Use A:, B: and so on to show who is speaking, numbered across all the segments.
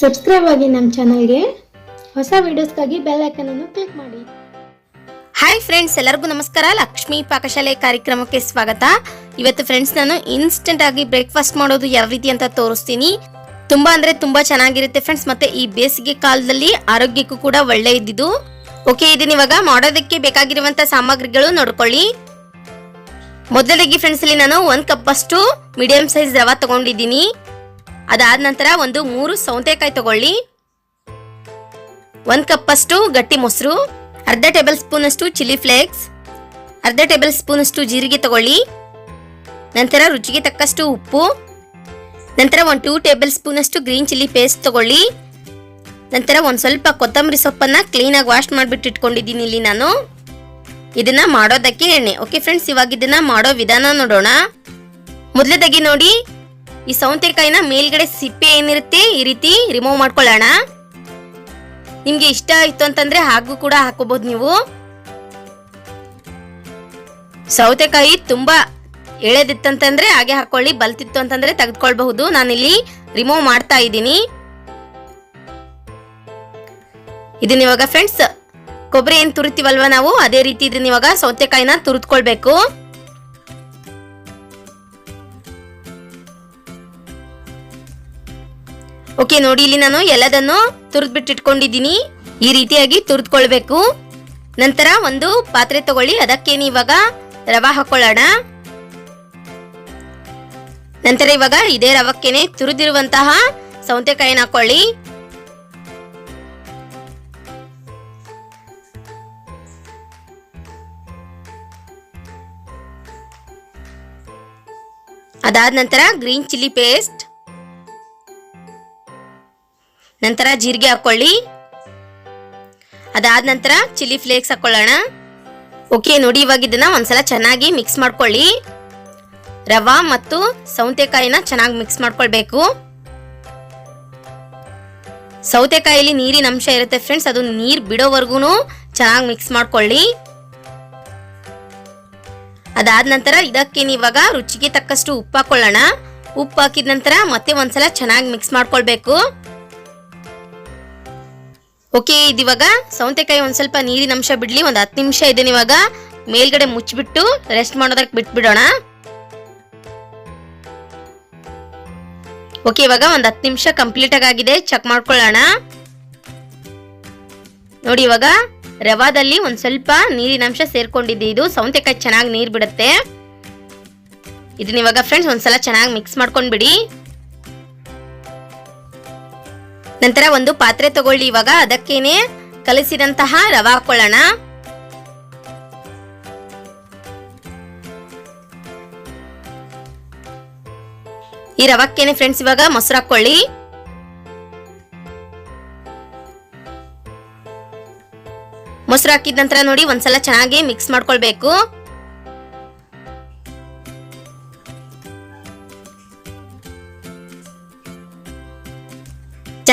A: Subscribe ಆಗಿ ನಮ್ಮ ಚಾನಲ್ಗೆ ಹೊಸ ವಿಡಿಯೋಸ್ಗಾಗಿ ಬೆಲ್ ಐಕನನ್ನು ಕ್ಲಿಕ್ ಮಾಡಿ.
B: ಹಾಯ್ ಫ್ರೆಂಡ್ಸ್ ಎಲ್ಲರಿಗೂ ನಮಸ್ಕಾರ. ಲಕ್ಷ್ಮೀ ಪಾಕಶಾಲೆ ಕಾರ್ಯಕ್ರಮಕ್ಕೆ ಸ್ವಾಗತ. ಇವತ್ತು ಫ್ರೆಂಡ್ಸ್ ನಾನು ಇನ್ಸ್ಟೆಂಟ್ ಆಗಿ ಬ್ರೇಕ್ಫಾಸ್ಟ್ ಮಾಡೋದು ಯಾವ ರೀತಿ ಅಂತ ತೋರಿಸ್ತೀನಿ. ತುಂಬಾ ಅಂದ್ರೆ ತುಂಬಾ ಚೆನ್ನಾಗಿರುತ್ತೆ ಫ್ರೆಂಡ್ಸ್ ಮತ್ತೆ ಈ ಬೇಸಿಗೆ ಕಾಲದಲ್ಲಿ ಆರೋಗ್ಯಕ್ಕೂ ಕೂಡ ಒಳ್ಳೆ ಇದ್ದಿದ್ದು. ಓಕೆ ಇದನ್ನ ಇವಾಗ. ಮಾಡೋದಕ್ಕೆ ಬೇಕಾಗಿರುವಂತ ಸಾಮಗ್ರಿಗಳು ನೋಡ್ಕೊಳ್ಳಿ. ಮೊದಲಿಗೆ ಫ್ರೆಂಡ್ಸ್ ಇಲ್ಲಿ ನಾನು ಒಂದ್ ಕಪ್ ಅಷ್ಟು ಮೀಡಿಯಂ ಸೈಜ್ ರವಾ ತಗೊಂಡಿದ್ದೀನಿ. ಅದಾದ ನಂತರ ಒಂದು ಮೂರು ಸೌತೆಕಾಯಿ ತಗೊಳ್ಳಿ. ಒಂದು ಕಪ್ ಅಷ್ಟು ಗಟ್ಟಿ ಮೊಸರು, ಅರ್ಧ ಟೇಬಲ್ ಸ್ಪೂನ್ ಅಷ್ಟು ಚಿಲ್ಲಿ ಫ್ಲೇಕ್ಸ್ ಅರ್ಧ ಟೇಬಲ್ ಸ್ಪೂನ್ ಅಷ್ಟು ಜೀರಿಗೆ ತಗೊಳ್ಳಿ. ನಂತರ ರುಚಿಗೆ ತಕ್ಕಷ್ಟು ಉಪ್ಪು, ನಂತರ ಒಂದು ಟೂ ಟೇಬಲ್ ಸ್ಪೂನ್ ಅಷ್ಟು ಗ್ರೀನ್ ಚಿಲ್ಲಿ ಪೇಸ್ಟ್ ತಗೊಳ್ಳಿ. ನಂತರ ಒಂದು ಸ್ವಲ್ಪ ಕೊತ್ತಂಬರಿ ಸೊಪ್ಪನ್ನ ಕ್ಲೀನಾಗಿ ವಾಶ್ ಮಾಡಿಬಿಟ್ಟು ಇಟ್ಕೊಂಡಿದ್ದೀನಿ ಇಲ್ಲಿ ನಾನು. ಇದನ್ನ ಮಾಡೋದಕ್ಕೆ ಎಣ್ಣೆ. ಓಕೆ ಫ್ರೆಂಡ್ಸ್ ಇವಾಗ ಇದನ್ನ ಮಾಡೋ ವಿಧಾನ ನೋಡೋಣ. ಮೊದಲದಾಗಿ ನೋಡಿ ಈ ಸೌತೆಕಾಯಿನ ಮೇಲ್ಗಡೆ ಸಿಪ್ಪೆ ಏನಿರುತ್ತೆ, ಈ ರೀತಿ ರಿಮೂವ್ ಮಾಡ್ಕೊಳ್ಳೋಣ. ನಿಮ್ಗೆ ಇಷ್ಟ ಆಯ್ತು ಅಂತಂದ್ರೆ ಹಾಗೂ ಕೂಡ ಹಾಕೋಬಹುದು ನೀವು. ಸೌತೆಕಾಯಿ ತುಂಬಾ ಎಳೆದಿತ್ತಂತಂದ್ರೆ ಹಾಗೆ ಹಾಕೊಳ್ಳಿ, ಬಲ್ತಿತ್ತು ಅಂತಂದ್ರೆ ತೆಗೆದುಕೊಳ್ಬಹುದು. ನಾನಿಲ್ಲಿ ರಿಮೂವ್ ಮಾಡ್ತಾ ಇದ್ದೀನಿ. ಇದನ್ನ ಇವಾಗ ಫ್ರೆಂಡ್ಸ್ ಕೊಬ್ಬರಿ ಏನ್ ತುರಿತೀವಲ್ವಾ ನಾವು? ಅದೇ ರೀತಿ ಇದನ್ನ ಇವಾಗ ಸೌತೆಕಾಯಿನ ತುರಿದ್ಕೊಳ್ಬೇಕು. ಓಕೆ, ನೋಡಿ, ಇಲ್ಲಿ ನಾನು ಎಲ್ಲದನ್ನು ತುರಿದ್ಬಿಟ್ಟು ಇಟ್ಕೊಂಡಿದ್ದೀನಿ ಈ ರೀತಿಯಾಗಿ ತುರಿದ್ಕೊಳ್ಬೇಕು. ನಂತರ ಒಂದು ಪಾತ್ರೆ ತಗೊಳ್ಳಿ ಅದಕ್ಕೇನು ಇವಾಗ ರವ ಹಾಕೊಳ್ಳೋಣ. ನಂತರ ಇವಾಗ ಇದೇ ರವಕ್ಕೇನೆ ತುರಿದಿರುವಂತಹ ಸೌತೆಕಾಯಿನ ಹಾಕೊಳ್ಳಿ. ಅದಾದ ನಂತರ ಗ್ರೀನ್ ಚಿಲ್ಲಿ ಪೇಸ್ಟ್ ನಂತರ ಜೀರಿಗೆ ಹಾಕೊಳ್ಳಿ. ಅದಾದ ನಂತರ ಚಿಲ್ಲಿ ಫ್ಲೇಕ್ಸ್ ಹಾಕೊಳ್ಳೋಣ. ಓಕೆ ನೋಡಿ ಇವಾಗ ಇದನ್ನ ಒಂದ್ಸಲ ಚೆನ್ನಾಗಿ ಮಿಕ್ಸ್ ಮಾಡ್ಕೊಳ್ಳಿ. ರವಾ ಮತ್ತು ಸೌತೆಕಾಯಿನ ಚೆನ್ನಾಗಿ ಮಿಕ್ಸ್ ಮಾಡ್ಕೊಳ್ಬೇಕು. ಸೌತೆಕಾಯಲ್ಲಿ ನೀರಿನ ಅಂಶ ಇರುತ್ತೆ ಫ್ರೆಂಡ್ಸ್ ಅದು ನೀರು ಬಿಡೋವರೆಗೂ ಚೆನ್ನಾಗಿ ಮಿಕ್ಸ್ ಮಾಡ್ಕೊಳ್ಳಿ. ಅದಾದ ನಂತರ ಇದಕ್ಕೆ ಇವಾಗ ರುಚಿಗೆ ತಕ್ಕಷ್ಟು ಉಪ್ಪು ಹಾಕೊಳ್ಳೋಣ. ಉಪ್ಪು ಹಾಕಿದ ನಂತರ ಮತ್ತೆ ಒಂದ್ಸಲ ಚೆನ್ನಾಗಿ ಮಿಕ್ಸ್ ಮಾಡ್ಕೊಳ್ಬೇಕು. ಓಕೆ, ಇದಿವಾಗ ಸೌತೆಕಾಯಿ ಒಂದು ಸ್ವಲ್ಪ ನೀರಿನ ಅಂಶ ಬಿಡ್ಲಿ, ಒಂದು ಹತ್ತು ನಿಮಿಷ ಇದನ್ನ ಇವಾಗ ಮೇಲ್ಗಡೆ ಮುಚ್ಚಿಬಿಟ್ಟು ರೆಸ್ಟ್ ಮಾಡೋದಕ್ಕೆ ಬಿಟ್ಬಿಡೋಣ. ಓಕೆ, ಇವಾಗ ಒಂದು ಹತ್ತು ನಿಮಿಷ ಕಂಪ್ಲೀಟ್ ಆಗಿದೆ ಚೆಕ್ ಮಾಡ್ಕೊಳ್ಳೋಣ. ನೋಡಿ, ಇವಾಗ ರವಾದಲ್ಲಿ ಒಂದು ಸ್ವಲ್ಪ ನೀರಿನ ಅಂಶ ಸೇರ್ಕೊಂಡಿದೆ ಇದು ಸೌತೆಕಾಯಿ ಚೆನ್ನಾಗಿ ನೀರು ಬಿಡುತ್ತೆ. ಇದನ್ನ ಇವಾಗ ಫ್ರೆಂಡ್ಸ್ ಒಂದ್ಸಲ ಚೆನ್ನಾಗಿ ಮಿಕ್ಸ್ ಮಾಡ್ಕೊಂಡ್ಬಿಡಿ. ನಂತರ ಒಂದು ಪಾತ್ರೆ ತಗೊಳ್ಳಿ. ಇವಾಗ ಅದಕ್ಕೇನೆ ಕಲಿಸಿದಂತಹ ರವಾ ಹಾಕೊಳ್ಳೋಣ ಈ ರವಕ್ಕೇನೆ ಫ್ರೆಂಡ್ಸ್ ಇವಾಗ ಮೊಸರು ಹಾಕೊಳ್ಳಿ ಮೊಸರು ಹಾಕಿದ ನಂತರ ನೋಡಿ ಒಂದ್ಸಲ ಚೆನ್ನಾಗಿ ಮಿಕ್ಸ್ ಮಾಡ್ಕೊಳ್ಬೇಕು.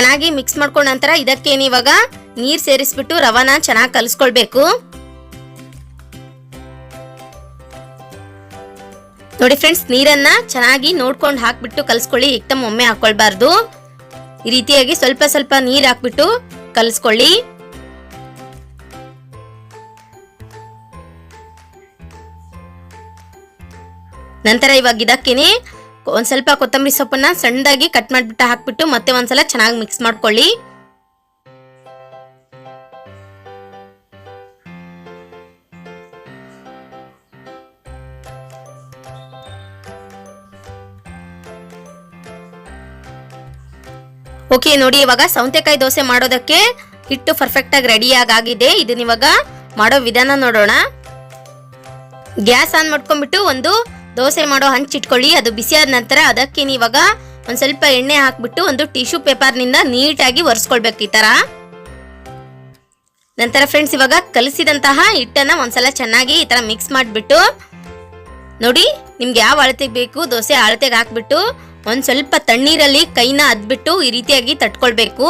B: ಚೆನ್ನಾಗಿ ಮಿಕ್ಸ್ ಮಾಡ್ಕೊಂಡ ನಂತರ ಇದಕ್ಕೇನು ಇವಾಗ? ನೀರ್ ಸೇರಿಸ್ಬಿಟ್ಟು ರವಾನ ಚೆನ್ನಾಗಿ ಕಲಿಸ್ಕೊಳ್ಬೇಕು. ನೋಡಿ ಫ್ರೆಂಡ್ಸ್ ನೀರನ್ನ ಚೆನ್ನಾಗಿ ನೋಡ್ಕೊಂಡು ಹಾಕ್ಬಿಟ್ಟು ಕಲಿಸ್ಕೊಳ್ಳಿ. ಏಕ್ದಮ್ ಒಮ್ಮೆ ಹಾಕೊಳ್ಬಾರ್ದು. ಈ ರೀತಿಯಾಗಿ ಸ್ವಲ್ಪ ಸ್ವಲ್ಪ ನೀರು ಹಾಕ್ಬಿಟ್ಟು ಕಲಿಸ್ಕೊಳ್ಳಿ. ನಂತರ ಇವಾಗ ಇದಕ್ಕೇನೆ ಒಂದ್ ಸ್ವಲ್ಪ ಕೊತ್ತಂಬರಿ ಸೊಪ್ಪನ್ನ ಸಣ್ಣದಾಗಿ ಕಟ್ ಮಾಡ್ಬಿಟ್ಟು ಹಾಕ್ಬಿಟ್ಟು ಮತ್ತೆ ಒಂದ್ಸಲ ಚೆನ್ನಾಗಿ ಮಿಕ್ಸ್ ಮಾಡ್ಕೊಳ್ಳಿ. ಓಕೆ ನೋಡಿ ಇವಾಗ ಸೌತೆಕಾಯಿ ದೋಸೆ ಮಾಡೋದಕ್ಕೆ ಹಿಟ್ಟು ಪರ್ಫೆಕ್ಟ್ ಆಗಿ ರೆಡಿ ಆಗಿದೆ. ಇದನ್ನ ಇವಾಗ ಮಾಡೋ ವಿಧಾನ ನೋಡೋಣ. ಗ್ಯಾಸ್ ಆನ್ ಮಾಡ್ಕೊಂಡ್ಬಿಟ್ಟು ಒಂದು ದೋಸೆ ಮಾಡೋ ಹಂಚಿಟ್ಕೊಳ್ಳಿ ಅದು ಬಿಸಿಯಾದ ನಂತರ ಅದಕ್ಕೆ ನೀವಾಗ ಒಂದು ಸ್ವಲ್ಪ ಎಣ್ಣೆ ಹಾಕ್ಬಿಟ್ಟು ಒಂದು ಟಿಶ್ಯೂ ಪೇಪರ್ನಿಂದ ನೀಟಾಗಿ ಒರೆಸ್ಕೊಳ್ಬೇಕು ಈ ತರ. ನಂತರ ಫ್ರೆಂಡ್ಸ್ ಇವಾಗ ಕಲಿಸಿದಂತಹ ಹಿಟ್ಟನ್ನ ಒಂದ್ಸಲ ಚೆನ್ನಾಗಿ ಈ ತರ ಮಿಕ್ಸ್ ಮಾಡಿಬಿಟ್ಟು ನೋಡಿ ನಿಮ್ಗೆ ಯಾವ ಅಳತೆಗೆ ಬೇಕು, ದೋಸೆ ಅಳತೆಗೆ ಹಾಕ್ಬಿಟ್ಟು ಒಂದು ಸ್ವಲ್ಪ ತಣ್ಣೀರಲ್ಲಿ ಕೈನ ಅದ್ಬಿಟ್ಟು ಈ ರೀತಿಯಾಗಿ ತಟ್ಕೊಳ್ಬೇಕು.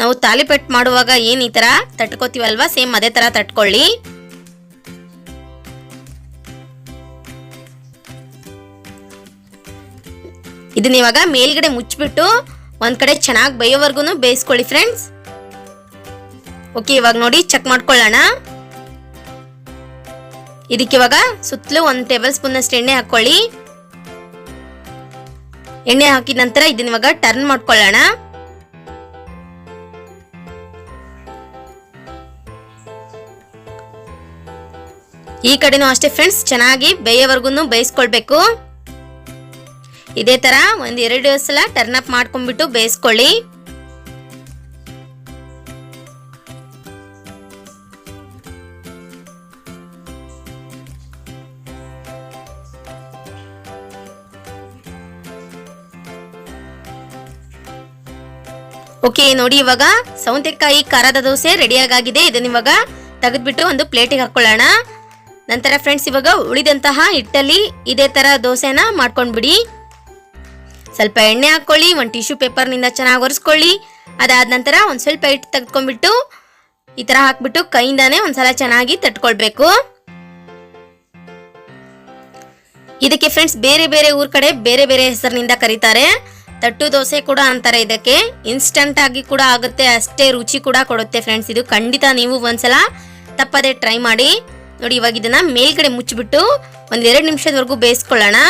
B: ನಾವು ತಾಲಿಪೆಟ್ ಮಾಡುವಾಗ ಏನು ಈ ತರ ತಟ್ಕೋತೀವಲ್ವಾ, ಸೇಮ್ ಅದೇ ತರ ತಟ್ಕೊಳ್ಳಿ. ಇದನ್ನ ಇವಾಗ ಮೇಲ್ಗಡೆ ಮುಚ್ಚಿಬಿಟ್ಟು ಒಂದ್ ಕಡೆ ಚೆನ್ನಾಗಿ ಬೇಯೋವರೆಗೂ ಬೇಯಿಸ್ಕೊಳ್ಳಿ ಫ್ರೆಂಡ್ಸ್ ಓಕೆ ಇವಾಗ ನೋಡಿ ಚೆಕ್ ಮಾಡ್ಕೊಳ್ಳೋಣ. ಇದಕ್ಕೆ ಇವಾಗ ಸುತ್ತಲೂ ಒಂದು ಟೇಬಲ್ ಸ್ಪೂನ್ ಅಷ್ಟು ಎಣ್ಣೆ ಹಾಕೊಳ್ಳಿ ಎಣ್ಣೆ ಹಾಕಿದ ನಂತರ ಇದನ್ನ ಇವಾಗ ಟರ್ನ್ ಮಾಡ್ಕೊಳ್ಳೋಣ. ಈ ಕಡೆನೂ ಅಷ್ಟೇ ಫ್ರೆಂಡ್ಸ್ ಚೆನ್ನಾಗಿ ಬೇಯೋವರೆಗೂ ಬೇಯಿಸ್ಕೊಳ್ಬೇಕು. ಇದೇ ತರ ಒಂದ್ ಎರಡು ಸಲ ಟರ್ನ್ ಅಪ್ ಮಾಡ್ಕೊಂಡ್ಬಿಟ್ಟು ಬೇಯಿಸ್ಕೊಳ್ಳಿ. ಓಕೆ ನೋಡಿ ಇವಾಗ ಸೌತೆಕಾಯಿ ಖಾರದ ದೋಸೆ ರೆಡಿಯಾಗಿದೆ ಇದನ್ನ ಇವಾಗ ತೆಗೆದ್ಬಿಟ್ಟು ಒಂದು ಪ್ಲೇಟಿಗೆ ಹಾಕೊಳ್ಳೋಣ. ನಂತರ ಫ್ರೆಂಡ್ಸ್ ಇವಾಗ ಉಳಿದಂತಹ ಹಿಟ್ಟಲ್ಲಿ ಇದೇ ತರ ದೋಸೆನ ಮಾಡ್ಕೊಂಡ್ಬಿಡಿ. ಸ್ವಲ್ಪ ಎಣ್ಣೆ ಹಾಕೊಳ್ಳಿ, ಒಂದು ಟಿಶ್ಯೂ ಪೇಪರ್ನಿಂದ ಚೆನ್ನಾಗಿ ಒರೆಸ್ಕೊಳ್ಳಿ. ಅದಾದ ನಂತರ ಒಂದು ಸ್ವಲ್ಪ ಹಿಟ್ಟು ತೆಗೆದುಕೊಂಡ್ಬಿಟ್ಟು ಈ ಥರ ಹಾಕ್ಬಿಟ್ಟು ಕೈಯಿಂದಾನೇ ಒಂದ್ಸಲ ಚೆನ್ನಾಗಿ ತಟ್ಕೊಳ್ಬೇಕು. ಇದಕ್ಕೆ ಫ್ರೆಂಡ್ಸ್ ಬೇರೆ ಬೇರೆ ಊರ್ ಕಡೆ ಬೇರೆ ಬೇರೆ ಹೆಸರಿನಿಂದ ಕರೀತಾರೆ. ತಟ್ಟು ದೋಸೆ ಕೂಡ ಅಂತಾರೆ ಇದಕ್ಕೆ. ಇನ್ಸ್ಟಂಟ್ ಆಗಿ ಕೂಡ ಆಗುತ್ತೆ, ಅಷ್ಟೇ ರುಚಿ ಕೂಡ ಕೊಡುತ್ತೆ ಫ್ರೆಂಡ್ಸ್ ಇದು ಖಂಡಿತ ನೀವು ಒಂದ್ಸಲ ತಪ್ಪದೆ ಟ್ರೈ ಮಾಡಿ. ನೋಡಿ ಇವಾಗ ಇದನ್ನ ಮೇಲ್ಗಡೆ ಮುಚ್ಚಿಬಿಟ್ಟು ಒಂದ್ ಎರಡು ನಿಮಿಷದವರೆಗೂ ಬೇಯಿಸ್ಕೊಳ್ಳೋಣ.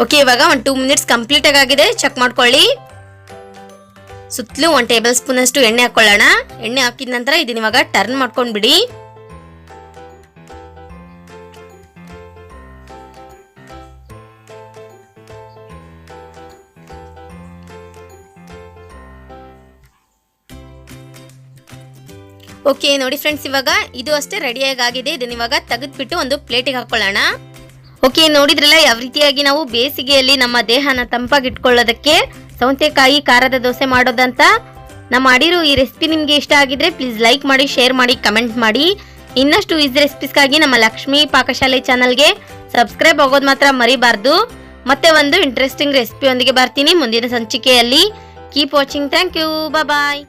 B: ಓಕೆ ಇವಾಗ ಒಂದು ಟೂ ಮಿನಿಟ್ಸ್ ಕಂಪ್ಲೀಟ್ ಆಗಿದೆ ಚೆಕ್ ಮಾಡ್ಕೊಳ್ಳಿ. ಸುತ್ತಲೂ ಒಂದು ಟೇಬಲ್ ಸ್ಪೂನ್ ಅಷ್ಟು ಎಣ್ಣೆ ಹಾಕೊಳ್ಳೋಣ. ಎಣ್ಣೆ ಹಾಕಿದ ನಂತರ ಇದನ್ನ ಇವಾಗ ಟರ್ನ್ ಮಾಡ್ಕೊಂಡ್ಬಿಡಿ. ಓಕೆ ನೋಡಿ ಫ್ರೆಂಡ್ಸ್ ಇವಾಗ ಇದು ಅಷ್ಟೇ ರೆಡಿಯಾಗಿ ಆಗಿದೆ. ಇದನ್ನ ಇವಾಗ ತೆಗೆದ್ಬಿಟ್ಟು ಒಂದು ಪ್ಲೇಟಿಗೆ ಹಾಕೊಳ್ಳೋಣ. ಓಕೆ, ನೋಡಿದ್ರಲ್ಲ, ಯಾವ ರೀತಿಯಾಗಿ ನಾವು ಬೇಸಿಗೆಯಲ್ಲಿ ನಮ್ಮ ದೇಹನ ತಂಪಾಗಿಟ್ಕೊಳ್ಳೋದಕ್ಕೆ ಸೌತೆಕಾಯಿ, ಖಾರದ ದೋಸೆ ಮಾಡೋದಂತ ನಾ ಮಾಡಿರೋ ಈ ರೆಸಿಪಿ ನಿಮಗೆ ಇಷ್ಟ ಆಗಿದ್ರೆ ಪ್ಲೀಸ್ ಲೈಕ್ ಮಾಡಿ ಶೇರ್ ಮಾಡಿ ಕಮೆಂಟ್ ಮಾಡಿ. ಇನ್ನಷ್ಟು ಈಸಿ ರೆಸಿಪೀಸ್ಗಾಗಿ ನಮ್ಮ ಲಕ್ಷ್ಮೀ ಪಾಕಶಾಲೆ ಚಾನಲ್ಗೆ ಸಬ್ಸ್ಕ್ರೈಬ್ ಆಗೋದು ಮಾತ್ರ ಮರಿಬಾರ್ದು. ಮತ್ತೆ ಒಂದು ಇಂಟ್ರೆಸ್ಟಿಂಗ್ ರೆಸಿಪಿಯೊಂದಿಗೆ ಬರ್ತೀನಿ. ಮುಂದಿನ ಸಂಚಿಕೆಯಲ್ಲಿ. Keep watching thank you bye